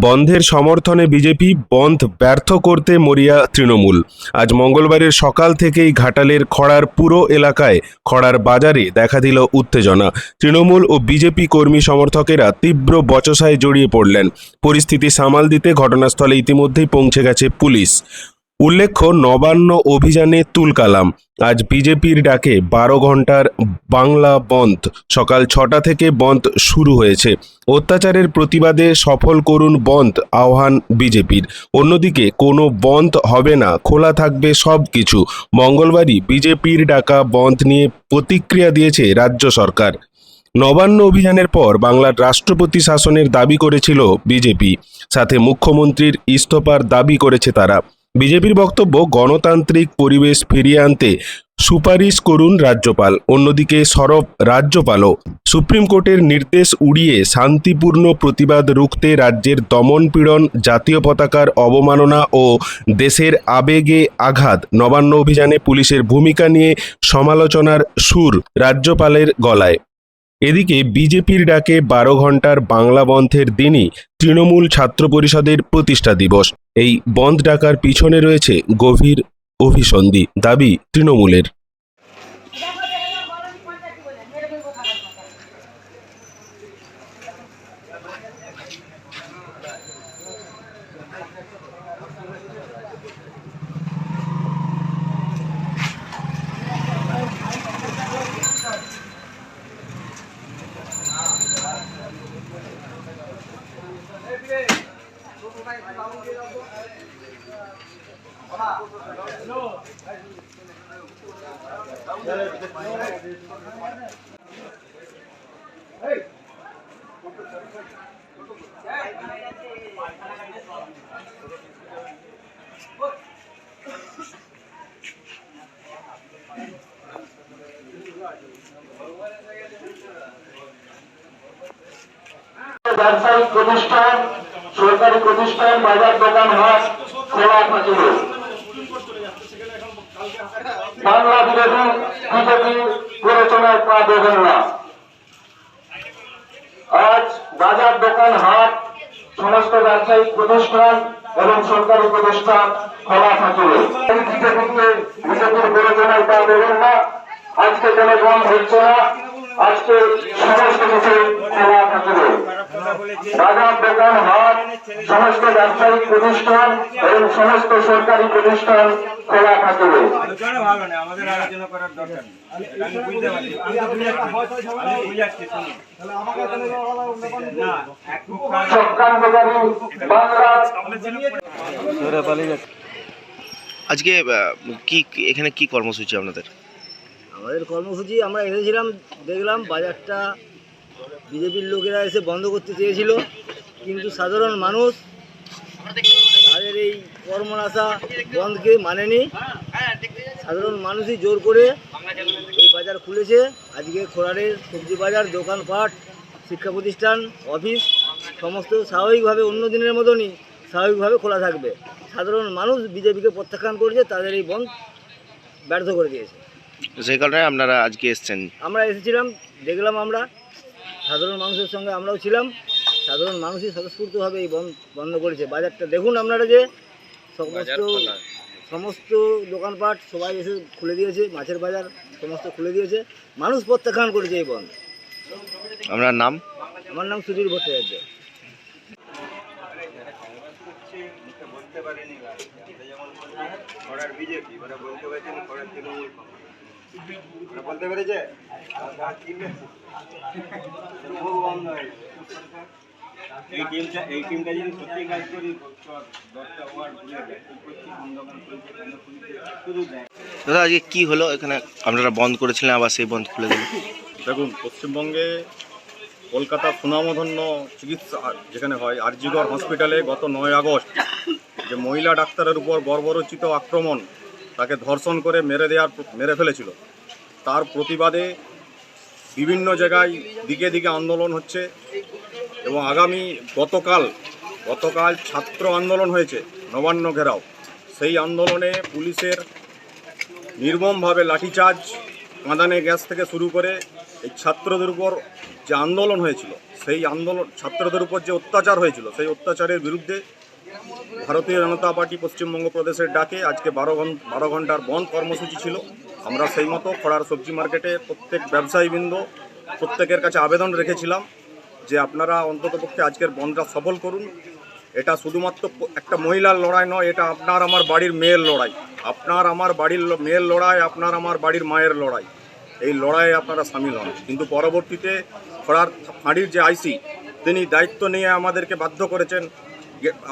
বন্ধের সমর্থনে বিজেপি বন্ধ ব্যর্থ করতে মরিয়া তৃণমূল। আজ মঙ্গলবারের সকাল থেকেই ঘাটালের খড়ার পুরো এলাকায় খড়ার বাজারে দেখা দিল উত্তেজনা। তৃণমূল ও বিজেপি কর্মী সমর্থকেরা তীব্র বচসায় জড়িয়ে পড়লেন। পরিস্থিতি সামাল দিতে ঘটনাস্থলে ইতিমধ্যেই পৌঁছে গেছে পুলিশ। উল্লেখ্য, নবান্ন অভিযানে তুলকালাম আজ বিজেপির ডাকে বারো ঘণ্টার বাংলা বন্ধ। সকাল ছটা থেকে বন্ধ শুরু হয়েছে। অত্যাচারের প্রতিবাদে সফল করুন বন্ধ, আহ্বান বিজেপির। অন্যদিকে, কোনো বন্ধ হবে না, খোলা থাকবে সব কিছু। মঙ্গলবারই বিজেপির ডাকা বন্ধ নিয়ে প্রতিক্রিয়া দিয়েছে রাজ্য সরকার। নবান্ন অভিযানের পর বাংলার রাষ্ট্রপতি শাসনের দাবি করেছিল বিজেপি। সাথে মুখ্যমন্ত্রীর ইস্তফার দাবি করেছে তারা। বিজেপির বক্তব্য, গণতান্ত্রিক পরিবেশ ফিরিয়ে আনতে সুপারিশ করুন রাজ্যপাল। অন্যদিকে সরব রাজ্যপালও সুপ্রিম কোর্টের নির্দেশ উড়িয়ে শান্তিপূর্ণ প্রতিবাদ রুখতে রাজ্যের দমনপীড়ন জাতীয় পতাকার অবমাননা ও দেশের আবেগে আঘাত নবান্ন অভিযানে পুলিশের ভূমিকা নিয়ে সমালোচনার সুর রাজ্যপালের গলায়। এদিকে বিজেপির ডাকে বারো ঘণ্টার বাংলা বন্ধের দিনই তৃণমূল ছাত্র পরিষদের প্রতিষ্ঠা দিবস। এই বন্ধ ডাকার পিছনে রয়েছে গভীর অভিসন্ধি দাবি তৃণমূলের। ব্যবসায়িক প্রতিষ্ঠান সরকারি প্রতিষ্ঠান বাজার দোকান হাট খোলা থাকিব বাংলা বিরোধী বিজেপি প্ররোচনায় পা দেবেন না আজ বাজার দোকান হাট, সমস্ত ব্যবসায়িক প্রতিষ্ঠান এবং সরকারি প্রতিষ্ঠান খোলা থাকিবে বিজেপিকে আজকে কোনো হচ্ছে না, আজকে সমস্ত কিছু বাজার দোকান হাট সমস্ত ব্যবসায়িক প্রতিষ্ঠান এবং সমস্ত সরকারি প্রতিষ্ঠান খোলা থাকিবে। আজকে কি এখানে কি কর্মসূচি আপনাদের? আমাদের কর্মসূচি আমরা এসেছিলাম দেখলাম বাজারটা বিজেপির লোকেরা এসে বন্ধ করতে চেয়েছিল কিন্তু সাধারণ মানুষ তাদের এই কর্মনাশা বন্ধকে মানেনি। সাধারণ মানুষই জোর করে এই বাজার খুলেছে। আজকে খোলারের সবজি বাজার দোকানপাট শিক্ষা প্রতিষ্ঠান অফিস সমস্ত স্বাভাবিকভাবে অন্য দিনের মতনই স্বাভাবিকভাবে খোলা থাকবে। সাধারণ মানুষ বিজেপিকে প্রত্যাখ্যান করেছে তাদের এই বন্ধ ব্যর্থ করে দিয়েছে। সেই কারণে আপনারা আজকে এসছেন। আমরা এসেছিলাম দেখলাম আমরা। সাধারণ মানুষের সঙ্গে আমরাও ছিলাম। সাধারণ মানুষই স্বতঃস্ফূর্তভাবে এই বন্ধ বন্ধ করেছে। বাজারটা দেখুন আপনারা যে সমস্ত সমস্ত দোকানপাট সবাই এসে খুলে দিয়েছে মাছের বাজার সমস্ত খুলে দিয়েছে। মানুষ প্রত্যাখ্যান করেছে এই বন্ধ আপনার নাম? আমার নাম সুধীর ভট্টাচার্য। বলতে পারেনি যেমন বিজেপি ওরা বলতে পারছেন তৃণমূল বলতে পেরেছে। এই টিমটা এই টিমটা যদি সত্যি কাজ করি দশটা ওয়ার্ড শুধু দেয় দাদা আজকে কি হলো? এখানে আপনারা বন্ধ করেছিলেন আবার সেই বন্ধ খুলে দিলেন। দেখুন পশ্চিমবঙ্গে কলকাতা সুনামধন্য চিকিৎসা যেখানে হয় আরজিগড় হসপিটালে গত নয় আগস্ট যে মহিলা ডাক্তারের উপর বর্বরচিত আক্রমণ তাকে ধর্ষণ করে মেরে দেওয়ার মেরে ফেলেছিল। তার প্রতিবাদে বিভিন্ন জায়গায় দিকে দিকে আন্দোলন হচ্ছে এবং আগামী গতকাল গতকাল ছাত্র আন্দোলন হয়েছে, নবান্ন ঘেরাও। সেই আন্দোলনে পুলিশের নির্মমভাবে লাঠিচার্জ, কাঁদানে গ্যাস থেকে শুরু করে এই ছাত্রদের উপর যে আন্দোলন হয়েছিল, সেই আন্দোলন ছাত্রদের উপর যে অত্যাচার হয়েছিল, সেই অত্যাচারের বিরুদ্ধে ভারতীয় জনতা পার্টি পশ্চিমবঙ্গ প্রদেশের ডাকে আজকে বারো ঘণ্টা বারো ঘণ্টার বন্ধ কর্মসূচি ছিল। আমরা সেই মতো খড়ার সবজি মার্কেটে প্রত্যেক ব্যবসায়ীবৃন্দ প্রত্যেকের কাছে আবেদন রেখেছিলাম যে আপনারা অন্ততপক্ষে আজকের বনটা সফল করুন। এটা শুধুমাত্র একটা মহিলার লড়াই নয়, এটা আপনার আমার বাড়ির মেয়ের লড়াই। আপনার আমার বাড়ির মেয়ের লড়াই, আপনার আমার বাড়ির মায়ের লড়াই। এই লড়াইয়ে আপনারা সামিল হন। কিন্তু পরবর্তীতে খড়ার ফাঁড়ির যে আইসি, তিনি দায়িত্ব নিয়ে আমাদেরকে বাধ্য করেছেন।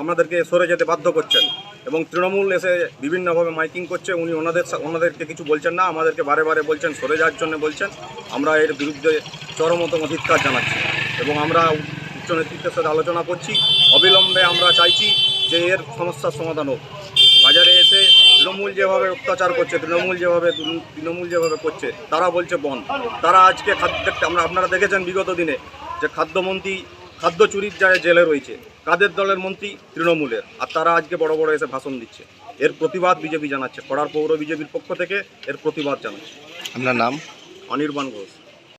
আমাদেরকে সরে যেতে বাধ্য করছেন এবং তৃণমূল এসে বিভিন্নভাবে মাইকিং করছে। উনি ওনাদের ওনাদেরকে কিছু বলছেন না, আমাদেরকে বারে বারে বলছেন, সরে যাওয়ার জন্য বলছেন। আমরা এর বিরুদ্ধে চরমতম ধিক্কার জানাচ্ছি এবং আমরা উচ্চ নেতৃত্বের সাথে আলোচনা করছি। অবিলম্বে আমরা চাইছি যে এর সমস্যার সমাধান হোক। বাজারে এসে তৃণমূল যেভাবে অত্যাচার করছে, তৃণমূল যেভাবে তৃণমূল যেভাবে করছে, তারা বলছে বন। তারা আজকে খাদ্য আমরা, আপনারা দেখেছেন বিগত দিনে যে খাদ্যমন্ত্রী খাদ্য চুরির যায় জেলে রয়েছে। কাদের দলের মন্ত্রী? তৃণমূলের। আর তারা আজকে বড় বড় এসে ভাষণ দিচ্ছে। এর প্রতিবাদ বিজেপি জানাচ্ছে। খড়ার পৌর বিজেপির পক্ষ থেকে এর প্রতিবাদ জানাচ্ছে। আপনার নাম? অনির্বাণ ঘোষ।